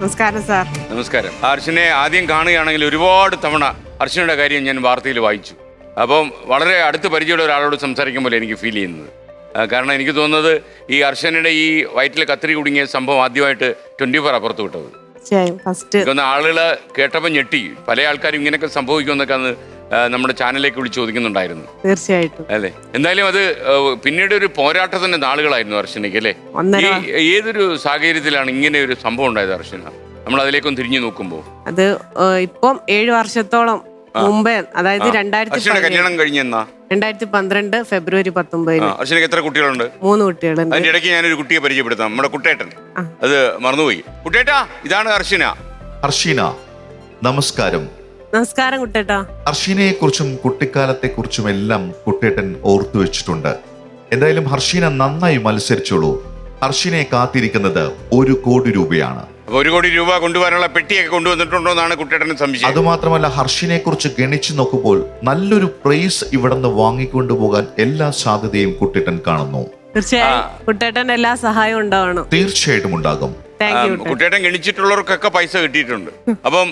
നമസ്കാരം സാർ. നമസ്കാരം. അർച്ചനെ ആദ്യം കാണുകയാണെങ്കിൽ ഒരുപാട് തവണ അർച്ചനയുടെ കാര്യം ഞാൻ വാർത്തയിൽ വായിച്ചു. അപ്പം വളരെ അടുത്ത് പരിചയമുള്ള ഒരാളോട് സംസാരിക്കുമ്പോൾ എനിക്ക് ഫീൽ ചെയ്യുന്നത്. കാരണം എനിക്ക് തോന്നുന്നത് ഈ അർച്ചനയുടെ ഈ വയറ്റിൽ കത്തിരി കുടുങ്ങിയ സംഭവം ആദ്യമായിട്ട് ട്വന്റി ഫോർ അപ്പുറത്ത് വിട്ടത്. ഫസ്റ്റ് ആളുകൾ കേട്ടപ്പോൾ ഞെട്ടി. പല ആൾക്കാരും ഇങ്ങനെയൊക്കെ സംഭവിക്കുമെന്നൊക്കെ അന്ന് നമ്മുടെ ചാനലിലേക്ക് വിളിച്ച് ചോദിക്കുന്നുണ്ടായിരുന്നു. തീർച്ചയായിട്ടും. അല്ലേ? എന്തായാലും അത് പിന്നീട് ഒരു പോരാട്ടത്തിന്റെ നാളുകളായിരുന്നു അർച്ചനയ്ക്ക് അല്ലേ? ഈ ഏതൊരു സാഹചര്യത്തിലാണ് ഇങ്ങനെ ഒരു സംഭവം ഉണ്ടായത് അർച്ചന നമ്മൾ അതിലേക്കൊന്ന് തിരിഞ്ഞു നോക്കുമ്പോൾ. അത് ഇപ്പം ഏഴു വർഷത്തോളം മുമ്പേ അതായത് രണ്ടായിരത്തി കല്യാണം കഴിഞ്ഞെന്നാ? രണ്ടായിരത്തി പന്ത്രണ്ട് ഫെബ്രുവരി പത്തൊമ്പതിന്. എത്ര കുട്ടികളുണ്ട്? മൂന്ന് കുട്ടികളുണ്ട്. അതിന്റെ ഇടയ്ക്ക് ഞാനൊരു കുട്ടിയെ പരിചയപ്പെടുത്താം. നമ്മുടെ കുട്ടേട്ടൻ. അത് മറന്നുപോയി. കുട്ടേട്ടാ ഇതാണ് അർച്ചന അർഷിന നമസ്കാരം. നമസ്കാരം കുട്ടേട്ടാ. ഹർഷീനയെ കുറിച്ചും കുട്ടിക്കാലത്തെ കുറിച്ചും എല്ലാം കുട്ടേട്ടൻ ഓർത്തു വെച്ചിട്ടുണ്ട്. എന്തായാലും ഹർഷീന നന്നായി മത്സരിച്ചോളൂ. ഹർഷീനെ കാത്തിരിക്കുന്നത് ഒരു കോടി രൂപയാണ്. അപ്പൊ ഒരു കോടി രൂപ കൊണ്ടുവരാനുള്ള പെട്ടിയൊക്കെ കൊണ്ടുവന്നിട്ടുണ്ടോ എന്നാണ് സംശയം സംശയം. അതുമാത്രമല്ല ഹർഷിനെ കുറിച്ച് ഗണിച്ചു നോക്കുമ്പോൾ നല്ലൊരു പ്രൈസ് ഇവിടെ നിന്ന് വാങ്ങിക്കൊണ്ടു പോകാൻ എല്ലാ സാധ്യതയും കുട്ടേട്ടൻ കാണുന്നു. തീർച്ചയായും കുട്ടേട്ടൻ എല്ലാ സഹായവും ഉണ്ടാവണം. തീർച്ചയായിട്ടും ഉണ്ടാകും. ആ, ഗണിച്ചിട്ടുള്ളവർക്കൊക്കെ പൈസ കിട്ടിയിട്ടുണ്ട്. അപ്പം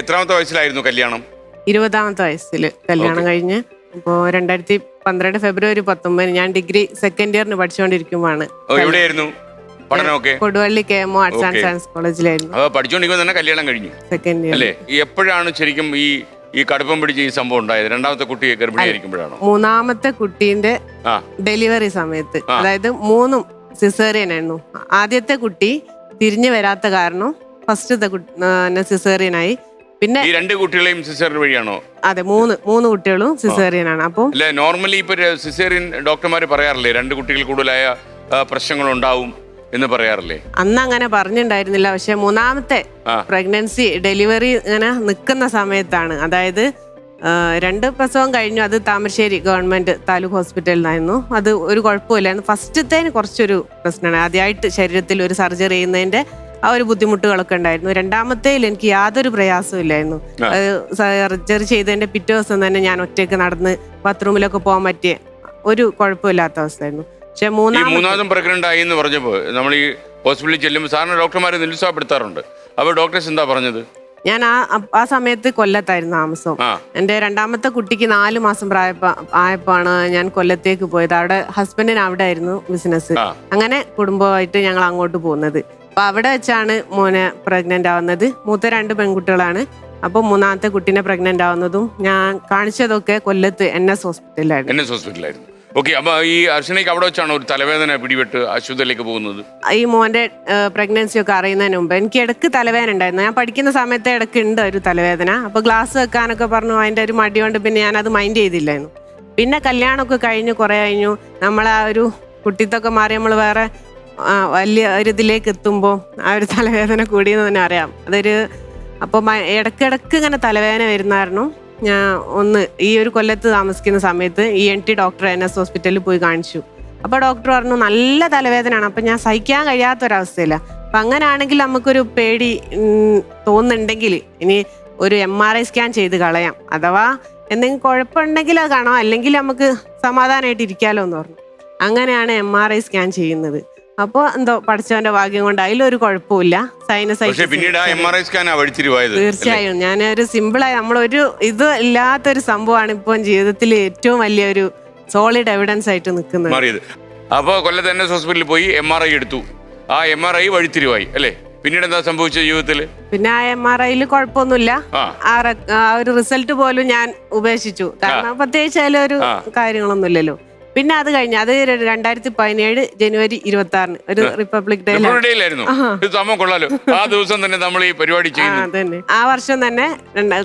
എത്രാമത്തെ വയസ്സിലായിരുന്നു കല്യാണം? ഇരുപതാമത്തെ വയസ്സിൽ കല്യാണം കഴിഞ്ഞ്. അപ്പോ രണ്ടായിരത്തി പന്ത്രണ്ട് ഫെബ്രുവരി പത്തൊമ്പതിന് ഞാൻ ഡിഗ്രി സെക്കൻഡ് ഇയറിന് പഠിച്ചുകൊണ്ടിരിക്കുമ്പോഴാണ് എവിടെയായിരുന്നു? പഠനമൊക്കെ? Koduvally K M arts and science കോളേജിലായിരുന്നു പഠിച്ചുകൊണ്ടിരിക്കുമ്പോൾ തന്നെ കല്യാണം കഴിഞ്ഞു. സെക്കൻഡ് ഇയർ അല്ലേ? എപ്പോഴാണ് ശരിക്കും ഈ ഈ കടുപ്പം പിടിച്ച ഈ സംഭവം ഉണ്ടായത്? രണ്ടാമത്തെ കുട്ടി ഗർഭിണിയായിരിക്കുമ്പോഴാണോ? മൂന്നാമത്തെ കുട്ടീന്റെ ഡെലിവറി സമയത്ത്. അതായത് മൂന്നും സിസേറിയൻ ആയിരുന്നു ആദ്യത്തെ കുട്ടി തിരിഞ്ഞു വരാത്ത കാരണം ഫസ്റ്റത്തെ സിസേറിയൻ ആയി പിന്നെ ഈ രണ്ട് കുട്ടികളെയും സിസേറിയൻ വഴിയാണോ? അതെ മൂന്ന് മൂന്ന് കുട്ടികളും സിസേറിയൻ ആണ് അപ്പം അല്ലെ നോർമലി ഇപ്പൊ സിസേറിയൻ ഡോക്ടർമാർ പറയാറില്ലേ രണ്ട് കുട്ടികൾ കൂടുതലായ പ്രശ്നങ്ങൾ ഉണ്ടാവും എന്ന് പറയാറില്ലേ? അന്ന് അങ്ങനെ പറഞ്ഞിട്ടുണ്ടായിരുന്നില്ല പക്ഷെ മൂന്നാമത്തെ. പ്രഗ്നൻസി ഡെലിവറി ഇങ്ങനെ നിൽക്കുന്ന സമയത്താണ്. അതായത് രണ്ട് പ്രസവം കഴിഞ്ഞു. അത് താമരശ്ശേരി ഗവൺമെന്റ് താലൂക്ക് ഹോസ്പിറ്റലിലായിരുന്നു. അത് ഒരു കുഴപ്പമില്ലായിരുന്നു. ഫസ്റ്റത്തേന് കുറച്ചൊരു പ്രശ്നമാണ്. ആദ്യമായിട്ട് ശരീരത്തിൽ ഒരു സർജറി ചെയ്യുന്നതിന്റെ ആ ഒരു ബുദ്ധിമുട്ടുകളൊക്കെ ഉണ്ടായിരുന്നു. രണ്ടാമത്തേൽ എനിക്ക് യാതൊരു പ്രയാസവും ഇല്ലായിരുന്നു. ആ. സർജറി ചെയ്തതിന്റെ പിറ്റേ ദിവസം തന്നെ ഞാൻ ഒറ്റയ്ക്ക് നടന്ന് ബാത്റൂമിലൊക്കെ പോകാൻ പറ്റിയ ഒരു കുഴപ്പമില്ലാത്ത അവസ്ഥയായിരുന്നു. പക്ഷെ മൂന്നാമതും പ്രഗ്നന്റ് ആയി എന്ന് പറഞ്ഞപ്പോൾ നമ്മൾ ഈ ഹോസ്പിറ്റലിൽ ചെല്ലുമ്പോൾ സാറിന് ഡോക്ടർമാരെ നിരുത്സാഹപ്പെടുത്താറുണ്ട്. അപ്പോൾ ഡോക്ടേഴ്സ് എന്താ പറഞ്ഞത്? ഞാൻ ആ ആ സമയത്ത് കൊല്ലത്തായിരുന്നു താമസം. എന്റെ എന്റെ രണ്ടാമത്തെ കുട്ടിക്ക് നാല് മാസം പ്രായപ്പോ ആയപ്പോഴാണ് ഞാൻ കൊല്ലത്തേക്ക് പോയത്. അവിടെ ഹസ്ബൻഡിന് അവിടെ ആയിരുന്നു ബിസിനസ് അങ്ങനെ കുടുംബമായിട്ട് ഞങ്ങൾ അങ്ങോട്ട് പോകുന്നത്. അപ്പൊ അവിടെ വെച്ചാണ് മോനെ പ്രഗ്നന്റ് ആവുന്നത്. മൂത്ത രണ്ട് പെൺകുട്ടികളാണ്. അപ്പോൾ മൂന്നാമത്തെ കുട്ടീനെ പ്രഗ്നന്റ് ആവുന്നതും ഞാൻ കാണിച്ചതൊക്കെ കൊല്ലത്ത് എൻ എസ് ഹോസ്പിറ്റലിലായിരുന്നു എൻ എസ് ഹോസ്പിറ്റലായിരുന്നു ഓക്കെ അപ്പൊ ഈ അർച്ചനയ്ക്ക് അവിടെ വെച്ചാണ് ഒരു തലവേദന പിടിപെട്ട് ആശുപത്രിയിലേക്ക് പോകുന്നത്? ഈ മോന്റെ പ്രഗ്നൻസി ഒക്കെ അറിയുന്നതിന് മുമ്പ് എനിക്ക് ഇടയ്ക്ക് തലവേദന ഉണ്ടായിരുന്നു. ഞാൻ പഠിക്കുന്ന സമയത്ത് ഇടയ്ക്ക് ഉണ്ട് ഒരു തലവേദന. അപ്പൊ ഗ്ലാസ് വെക്കാനൊക്കെ പറഞ്ഞു അതിന്റെ ഒരു മടി കൊണ്ട് പിന്നെ ഞാൻ അത് മൈൻഡ് ചെയ്തില്ലായിരുന്നു. പിന്നെ കല്യാണമൊക്കെ കഴിഞ്ഞു കുറെ കഴിഞ്ഞു. നമ്മൾ ആ ഒരു കുട്ടിത്തൊക്കെ മാറി നമ്മൾ വേറെ വലിയ ഒരു ഇതിലേക്ക് എത്തുമ്പോൾ ആ ഒരു തലവേദന കൂടിയെന്ന് തന്നെ അറിയാം. അതൊരു അപ്പോൾ ഇടക്കിടക്ക് ഇങ്ങനെ തലവേദന വരുന്നായിരുന്നു. ഞാൻ ഒന്ന് ഈ ഒരു കൊല്ലത്ത് താമസിക്കുന്ന സമയത്ത് E N T doctor N S ഹോസ്പിറ്റലിൽ പോയി കാണിച്ചു. അപ്പോൾ ഡോക്ടർ പറഞ്ഞു നല്ല തലവേദനയാണ്. അപ്പം ഞാൻ സഹിക്കാൻ കഴിയാത്തൊരവസ്ഥയില്ല അപ്പം അങ്ങനെയാണെങ്കിൽ നമുക്കൊരു പേടി തോന്നുന്നുണ്ടെങ്കിൽ ഇനി ഒരു എം ആർ ഐ സ്കാൻ ചെയ്ത് കളയാം. അഥവാ എന്തെങ്കിലും കുഴപ്പമുണ്ടെങ്കിൽ അത് കാണാം. അല്ലെങ്കിൽ നമുക്ക് സമാധാനമായിട്ട് ഇരിക്കാലോ എന്ന് പറഞ്ഞു. അങ്ങനെയാണ് എം ആർ ഐ സ്കാൻ ചെയ്യുന്നത്. അപ്പോൾ എന്തോ പഠിച്ചവന്റെ ഭാഗ്യം കൊണ്ട് അതിലൊരു കുഴപ്പമില്ല സൈനസ് പിന്നീട് ആ എം ആർ ഐ തീർച്ചയായും. ഞാനൊരു സിമ്പിളായി നമ്മളൊരു ഇത് ഇല്ലാത്തൊരു സംഭവമാണ് ഇപ്പം ജീവിതത്തിൽ ഏറ്റവും വലിയൊരു സോളിഡ് എവിഡൻസ് ആയിട്ട് നിൽക്കുന്നത്. മാറിയത്. അപ്പോൾ കൊല്ലത്ത് എൻ എസ് ഹോസ്പിറ്റലിൽ പോയി എം ആർ ഐ എടുത്തു. ആ എം ആർ ഐ വഴിത്തിരിവായി അല്ലേ? പിന്നീട് എന്താ സംഭവിച്ചത് ജീവിതത്തിൽ പിന്നെ ആ എം ആർ ഐയിൽ കുഴപ്പമൊന്നുമില്ല. ആ. ആ റെക്- ആ ഒരു റിസൾട്ട് പോലും ഞാൻ ഉപേക്ഷിച്ചു. കാരണം പ്രത്യേകിച്ച് അതിലൊരു കാര്യങ്ങളൊന്നുമില്ലല്ലോ. പിന്നെ അത് കഴിഞ്ഞ് അത് രണ്ടായിരത്തി പതിനേഴ് ജനുവരി ഇരുപത്തി ആറിന് ഒരു റിപ്പബ്ലിക് ഡേ സംഭവം കൊള്ളാലോ. ആ ദിവസം തന്നെ നമ്മൾ ഈ പരിപാടി ചെയ്യുന്നു. ആ വർഷം തന്നെ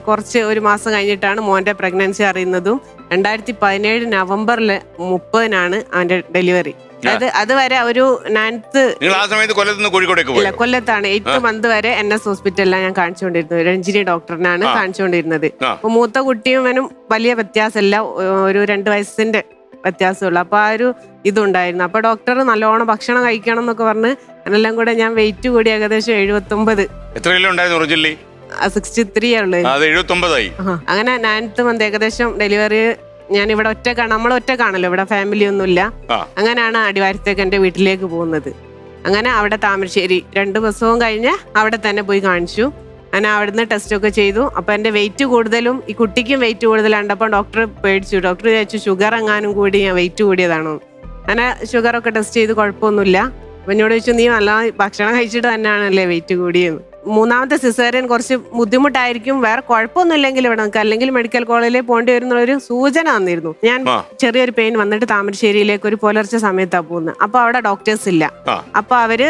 കുറച്ച് ഒരു മാസം കഴിഞ്ഞിട്ടാണ് മോന്റെ പ്രഗ്നൻസി അറിയുന്നതും രണ്ടായിരത്തി പതിനേഴ് നവംബറിൽ മുപ്പതിനാണ് അവന്റെ ഡെലിവറി. അതായത് അതുവരെ ഒരു നയൻത്ത് ആ സമയത്ത് കൊല്ലത്ത് നിന്ന് കോഴിക്കോടേക്ക് ഇല്ല കൊല്ലത്താണ്. എയ്ത്ത് മന്ത് വരെ എൻ എസ് ഹോസ്പിറ്റലിലാണ് ഞാൻ കാണിച്ചുകൊണ്ടിരുന്നത്. രഞ്ജിനി ഡോക്ടറിനാണ് കാണിച്ചുകൊണ്ടിരുന്നത്. അപ്പൊ മൂത്ത കുട്ടിയും വലിയ വ്യത്യാസമില്ല. ഒരു രണ്ട് വയസ്സിന്റെ വ്യത്യാസമുള്ളു. അപ്പോൾ ആ ഒരു ഇതുണ്ടായിരുന്നു. അപ്പോൾ ഡോക്ടർ നല്ലോണം ഭക്ഷണം കഴിക്കണം എന്നൊക്കെ പറഞ്ഞ് അതിനെല്ലാം കൂടെ ഞാൻ വെയിറ്റ് കൂടി ഏകദേശം എഴുപത്തൊമ്പത്. എത്ര കിലോ ഉണ്ടായിരുന്നു ഒറിജിനലി? സിക്സ്റ്റി ത്രീ അങ്ങനെ നയൻത്ത് മന്ത് ഏകദേശം ഡെലിവറി ഞാൻ ഇവിടെ ഒറ്റക്കാണ് നമ്മൾ ഒറ്റ ഒറ്റക്കാണല്ലോ ഇവിടെ ഫാമിലി ഒന്നുമില്ല. അങ്ങനെയാണ് അടിവാരത്തേക്ക് എന്റെ വീട്ടിലേക്ക് പോകുന്നത്. അങ്ങനെ അവിടെ താമരശ്ശേരി രണ്ട് ദിവസവും കഴിഞ്ഞ് അവിടെ തന്നെ പോയി കാണിച്ചു. അങ്ങനെ അവിടുന്ന് ടെസ്റ്റൊക്കെ ചെയ്തു. അപ്പം എന്റെ വെയിറ്റ് കൂടുതലും ഈ കുട്ടിക്കും വെയിറ്റ് കൂടുതലുണ്ട് അപ്പം ഡോക്ടർ പേടിച്ചു. ഡോക്ടർ വിചാരിച്ചു ഷുഗർ എങ്ങാനും കൂടി ഞാൻ വെയിറ്റ് കൂടിയതാണോ? അങ്ങനെ ഷുഗറൊക്കെ ടെസ്റ്റ് ചെയ്ത് കുഴപ്പമൊന്നുമില്ല. അപ്പം എന്നോട് ചോദിച്ചു നീ നല്ല ഭക്ഷണം കഴിച്ചിട്ട് തന്നെയാണല്ലേ വെയിറ്റ് കൂടിയെന്ന് മൂന്നാമത്തെ സിസേറിയൻ കുറച്ച് ബുദ്ധിമുട്ടായിരിക്കും. വേറെ കുഴപ്പമൊന്നുമില്ലെങ്കിൽ ഇവിടെ നമുക്ക് അല്ലെങ്കിൽ മെഡിക്കൽ കോളേജിൽ പോകേണ്ടി വരുന്ന ഒരു സൂചന തന്നിരുന്നു. ഞാൻ ചെറിയൊരു പെയിൻ വന്നിട്ട് താമരശ്ശേരിയിലേക്ക് ഒരു പുലർച്ചെ സമയത്താണ് പോകുന്നത് അപ്പോൾ അവിടെ ഡോക്ടേഴ്സ് ഇല്ല. അപ്പോൾ അപ്പൊ അവർ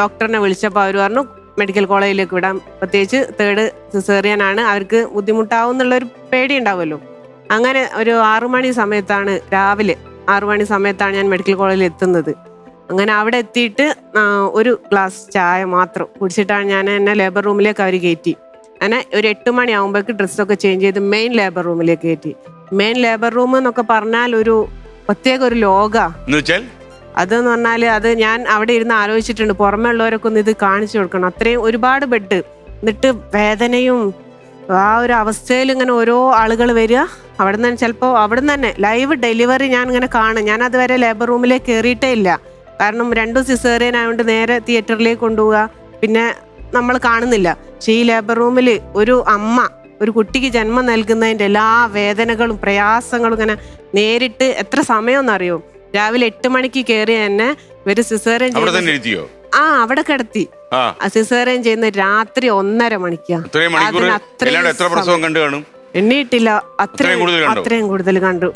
ഡോക്ടറിനെ വിളിച്ചപ്പോൾ അവർ പറഞ്ഞു മെഡിക്കൽ കോളേജിലേക്ക് വിടാം. പ്രത്യേകിച്ച് തേർഡ് സിസേറിയൻ ആണ് അവർക്ക് ബുദ്ധിമുട്ടാവും എന്നുള്ളൊരു പേടി ഉണ്ടാവുമല്ലോ അങ്ങനെ ഒരു ആറുമണി സമയത്താണ് രാവിലെ ആറുമണി സമയത്താണ് ഞാൻ മെഡിക്കൽ കോളേജിൽ എത്തുന്നത്. അങ്ങനെ അവിടെ എത്തിയിട്ട് ഒരു ഗ്ലാസ് ചായ മാത്രം കുടിച്ചിട്ടാണ് ഞാൻ എന്നെ ലേബർ റൂമിലേക്ക് അവർ കയറ്റി. അങ്ങനെ ഒരു എട്ട് മണി ആകുമ്പോഴേക്ക് ഡ്രസ്സൊക്കെ ചേഞ്ച് ചെയ്ത് മെയിൻ ലേബർ റൂമിലേക്ക് കയറ്റി. മെയിൻ ലേബർ റൂം എന്നൊക്കെ പറഞ്ഞാൽ ഒരു പ്രത്യേക ഒരു ലോക. അതെന്ന് പറഞ്ഞാൽ അത് ഞാൻ അവിടെ ഇരുന്ന് ആലോചിച്ചിട്ടുണ്ട്. പുറമേ ഉള്ളവരൊക്കെ ഒന്ന് ഇത് കാണിച്ചു കൊടുക്കണം. അത്രയും ഒരുപാട് ബെഡ് എന്നിട്ട് വേദനയും ആ ഒരു അവസ്ഥയിൽ ഇങ്ങനെ ഓരോ ആളുകൾ വരിക. അവിടെ നിന്ന് ചിലപ്പോൾ അവിടെ നിന്ന് തന്നെ ലൈവ് ഡെലിവറി ഞാൻ ഇങ്ങനെ കാണും. ഞാൻ അതുവരെ ലേബർ റൂമിലേക്ക് കയറിയിട്ടേ ഇല്ല. കാരണം രണ്ടും സിസേറിയൻ ആയതുകൊണ്ട് നേരെ തിയേറ്ററിലേക്ക് കൊണ്ടുപോവുക. പിന്നെ നമ്മൾ കാണുന്നില്ല. പക്ഷേ ഈ ലേബർ റൂമിൽ ഒരു അമ്മ ഒരു കുട്ടിക്ക് ജന്മം നൽകുന്നതിന്റെ എല്ലാ വേദനകളും പ്രയാസങ്ങളും ഇങ്ങനെ നേരിട്ട് എത്ര സമയമെന്നറിയോ? രാവിലെ എട്ട് മണിക്ക് കയറി തന്നെ ഇവർ സിസേറിയൻ ചെയ്യുന്ന ആ അവിടെ കിടത്തി. സിസേറിയൻ ചെയ്യുന്ന രാത്രി ഒന്നര മണിക്കാ. ഇത്രയും മണിക്കൂർ അതിന് അത്രയും എണ്ണിയിട്ടില്ല അത്രയും? അത്രയും കൂടുതൽ കണ്ടു.